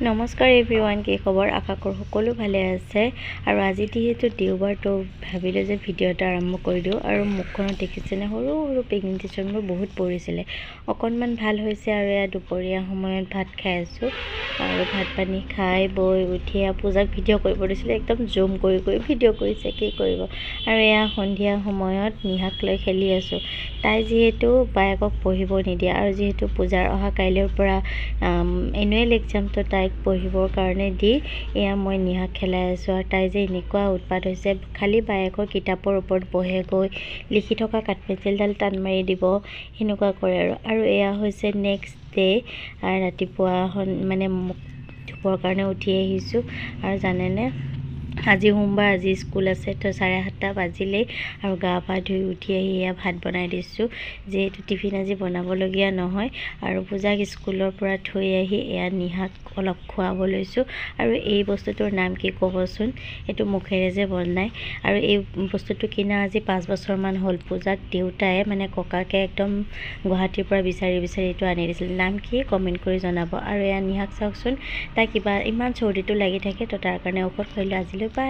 নমস্কাৰ এভৰিৱান কি খবৰ? আশা কৰোঁ সকলো ভালে আছে। আৰু আজি যিহেতু দেওবাৰ তো ভাবিলোঁ যে ভিডিঅ' এটা আৰম্ভ কৰি দিওঁ। আৰু মুখখনত দেখিছেনে সৰু সৰু প্ৰেগনেণ্টেশ্যনবোৰ বহুত পৰিছিলে। অকণমান ভাল হৈছে আৰু এয়া দুপৰীয়া সময়ত ভাত খাই আছোঁ। আৰু ভাত পানী খাই বৈ উঠি এয়া পূজাক ভিডিঅ' কৰিব দিছিলে। একদম জুম কৰি কৰি ভিডিঅ' কৰিছে কি কৰিব? আৰু এয়া সন্ধিয়া সময়ত নিহাক লৈ খেলি আছোঁ। তাই যিহেতু বায়েকক পঢ়িব নিদিয়ে। আৰু যিহেতু পূজাৰ অহা কাইলৈৰ পৰা এনুৱেল এক্সামটো তাইক পঢ়িবৰ কাৰণে দি এয়া মই নিহাক খেলাই আছোঁ। আৰু তাই যে এনেকুৱা উৎপাত হৈছে খালী বায়েকৰ কিতাপৰ ওপৰত বহেগৈ লিখি থকা কাঠ পেঞ্চিলডাল টান মাৰি দিব সেনেকুৱা কৰে আৰু। আৰু এয়া হৈছে নেক্সট ডে ৰাতিপুৱা মানে মুখ ধুবৰ কাৰণে উঠি আহিছোঁ। আৰু জানেনে? আজি সোমবাৰ আজি স্কুল আছে তো চাৰে সাতটা বাজিলেই আৰু গা পা ধুই উঠি আহি এয়া ভাত বনাই দিছোঁ। যিহেতু টিফিন আজি বনাবলগীয়া নহয় আৰু পূজাক স্কুলৰ পৰা থৈ আহি এয়া নিহাক অলপ খুৱাব লৈছোঁ। আৰু এই বস্তুটোৰ নাম কি ক'বচোন? এইটো মুখেৰে যে বনায় আৰু এই বস্তুটো কিনা আজি পাঁচ বছৰমান হ'ল। পূজাক দেউতাই মানে ককাকে একদম গুৱাহাটীৰ পৰা বিচাৰি বিচাৰি এইটো আনি দিছিল। নাম কি কমেণ্ট কৰি জনাব। আৰু এয়া নিহাক চাওকচোন তাই কিবা ইমান চৰ্দিটো লাগি থাকে তো তাৰ কাৰণে ঔষধ খুৱাইলোঁ আজিলৈ Bye.